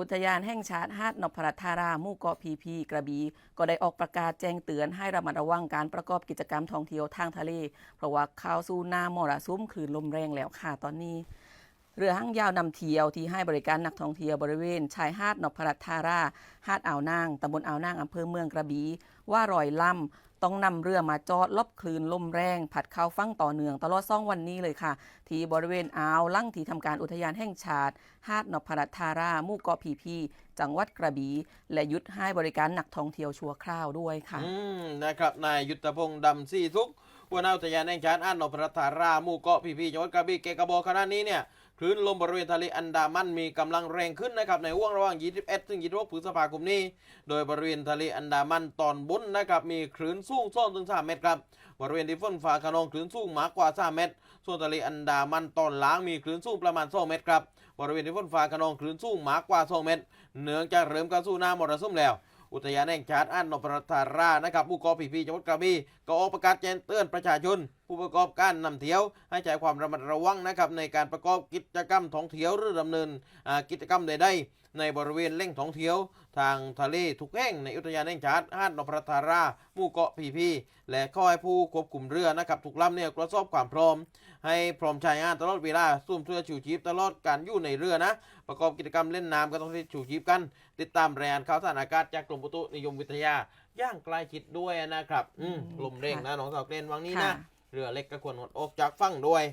อุทยานแห่งชาติหาดนพรัตธารามู่เกาะพีพีกระบี่ก็ได้ออกประกาศแจ้งเตือนให้ระมัดระวังการประกอบกิจกรรมท่องเที่ยวทางทะเล เพราะว่าเข้าสู่หน้ามรสุมคลื่นลมแรงแล้วค่ะตอนนี้ เรือหางยาวนำเที่ยวที่ให้บริการนักท่องเที่ยวบริเวณ ชายหาดนพรัตน์ธารา หาดอ่าวนางตำบลอ่าวนางอำเภอเมืองกระบี่ว่ารอยล่ำต้องนำเรือมาจอดลบคลื่นลมแรง ผัดเข้าฟังต่อเนื่องตลอดซ่องวันนี้เลยค่ะ ที่บริเวณอ่าวลั่งที่ทำการอุทยานแห่งชาติ หาดนพรัตน์ธารามู่เกาะพีพีจังหวัดกระบี่และยุดให้บริการนักท่องเที่ยวชั่วคราวด้วยค่ะนะครับนายยุทธพงศ์ดำซี่ทุก หัวหน้าอุทยานแห่งชาติอ่านนพรัตาราหมู่เกาะพีพีจังหวัดกระบี่เกกระบอกขณะนี้เนี่ยคลื่นลมบริเวณทะเลอันดามันมีกำลังแรงขึ้นนะครับในห่วงระหว่าง 21 ถึง 26พฤษภาคมนี้ โดยบริเวณทะเลอันดามันตอนบนนะครับมีคลื่นสูง2ถึง 3 เมตรครับบริเวณที่ฝนฟ้าขนองคลื่นสูงมากกว่า 3 เมตร ส่วนทะเลอันดามันตอนล่างมีคลื่นสูงประมาณ 2 เมตรครับบริเวณที่ฝนฟ้าขนองคลื่นสูงมากกว่า 2 เมตร เนื่องจากเริ่มเข้าสู่หน้ามรสุมแล้ว อุทยานแห่งชาติอันนพรัตารานะครับผู้กอพีพีจังหวัดกระบี่ก็ออกประกาศแจ้งเตือนประชาชน ผู้ประกอบการนำเที่ยว ให้ใช้ความระมัดระวังนะครับในการประกอบกิจกรรมท่องเที่ยวหรือดำเนินกิจกรรมใดๆในบริเวณแหล่งท่องเที่ยว ทางทะเลทุกแห่งในอุทยานแห่งชาติหาดนพรัตนาราหมู่เกาะพีพีและขอให้ผู้ควบคุมเรือนะครับทุกลำเนี่ยตรวจสอบความพร้อม ให้พร้อมใช้งานตลอดเวลาสุ่มเสื้อชูชีพตลอดการอยู่ในเรือนะ ประกอบกิจกรรมเล่นน้ำก็ต้องใช้ชูชีพกัน ติดตามรายงานข่าวสารอากาศจากกรมอุตุนิยมวิทยาย่างใกล้ชิดด้วยนะครับ อืมอืมลมเร่งค่ะนะน้องสาวเกรนวังนี้ค่ะนะ เรือเล็กก็ควรงดออกจากฝั่งด้วย